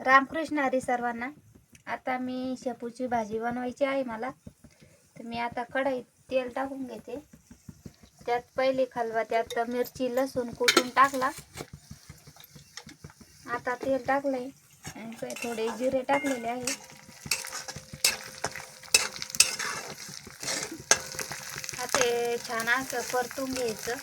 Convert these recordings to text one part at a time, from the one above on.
रामकृष्ण हरी सर्वांना. आता मी शेपूची भाजी बनवायची आहे मला. तर मी आता कढईत तेल टाकून घेते. त्यात पहिले खलवा त्यात मिरची लसूण कुटून टाकला. आता तेल टाकलंय. आणि थोडे जिरे टाकलेले आहे. आता ते छान असं परतून घ्यायचं.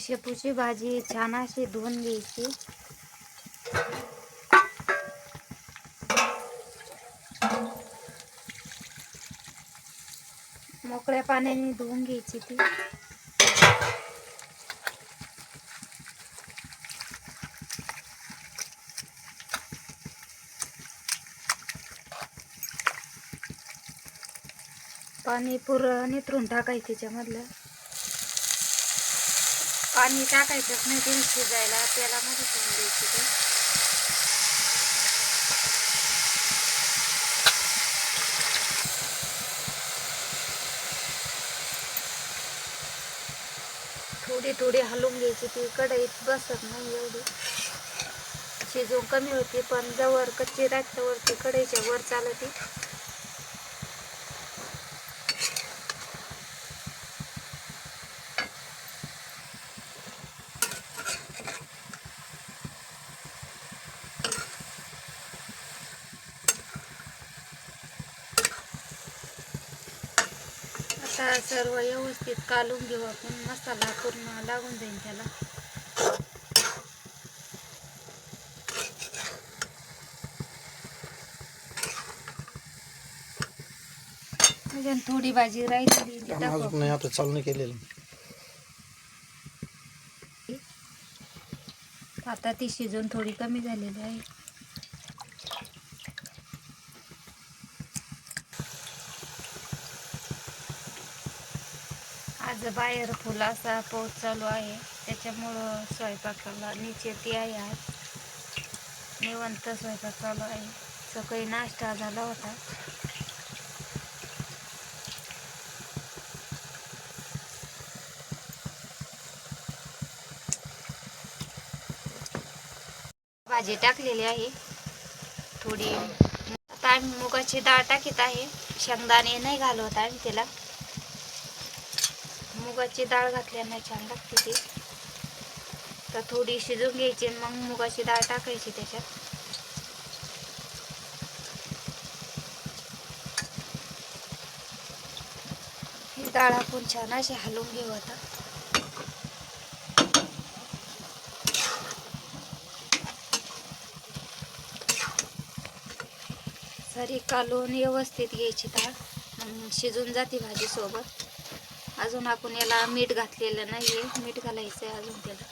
शेपूची भाजी छान अशी धुवून घ्यायची. मोकळ्या पाण्याने धुवून घ्यायची ती. पाणी पुरं नितरून टाकायचं त्याच्यामधलं. पाणी टाकायचंच नाही ते शिजायला तेलामध्ये ठेवून द्यायची ते. थोडी थोडी हलवून घ्यायची ती कढईत बसत नाही एवढी. शिजून कमी होती पण जवळ कच्ची राखते वरती कढईच्या वर चालती. आता सर्व व्यवस्थित कालून घेऊ आपण. मसाला पूर्ण लागून जाईल त्याला. अजून थोडी भाजी राहिली ती काम टाकू अजून नाही आता चालू नाही केलेलं. आता ती शिजून थोडी कमी झालेली आहे. माझं बाहेर फुलाचा पाऊस चालू आहे. त्याच्यामुळं स्वयंपाकाला नीचे ती आहे आज. निवंत स्वयंपाक चालू आहे. सकाळी नाश्ता झाला होता. भाजी टाकलेली आहे. थोडी आता आम्ही मुगाची डाळ टाकीत आहे. शेंगदाणे नाही घालवत आम्ही त्याला मुगाची डाळ घातल्यानं छान लागते ती. तर थोडी शिजून घ्यायची आणि मग मुगाची डाळ टाकायची त्याच्यात. ही डाळ आपण छान अशी हलवून घेऊ आता. सारी कालवून व्यवस्थित घ्यायची डाळ. मग शिजून जाते भाजी सोबत अजून आपण याला मीठ घातलेलं नाही आहे मीठ घालायचं आहे अजून त्याला.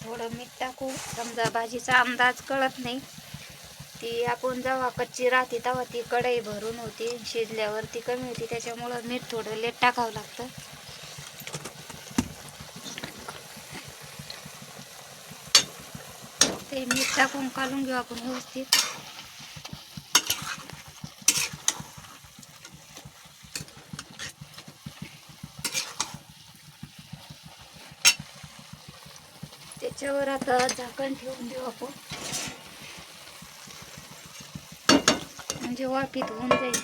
थोडं मीठ टाकू. समजा भाजीचा अंदाज कळत नाही. ती आपण जेव्हा कच्ची राहते तेव्हा ती कढई भरून होती. शिजल्यावर ती कमी होती. त्याच्यामुळं मीठ थोडं लेट टाकावं लागतं. ते मीठ टाकून काढून घेऊ आपण व्यवस्थित. त्याच्यावर आता झाकण ठेवून देऊ आपण. म्हणजे वाफित होऊन जाईल.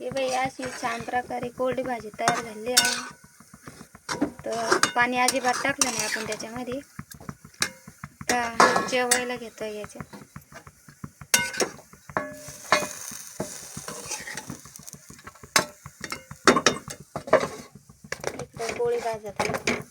हे बाई अशी छान प्रकारे कोरडी भाजी तयार झाली आहे. तर पाणी अजिबात टाकलं नाही आपण त्याच्यामध्ये. तर जेवायला घेतो याच्या पोळी भाजत आहे.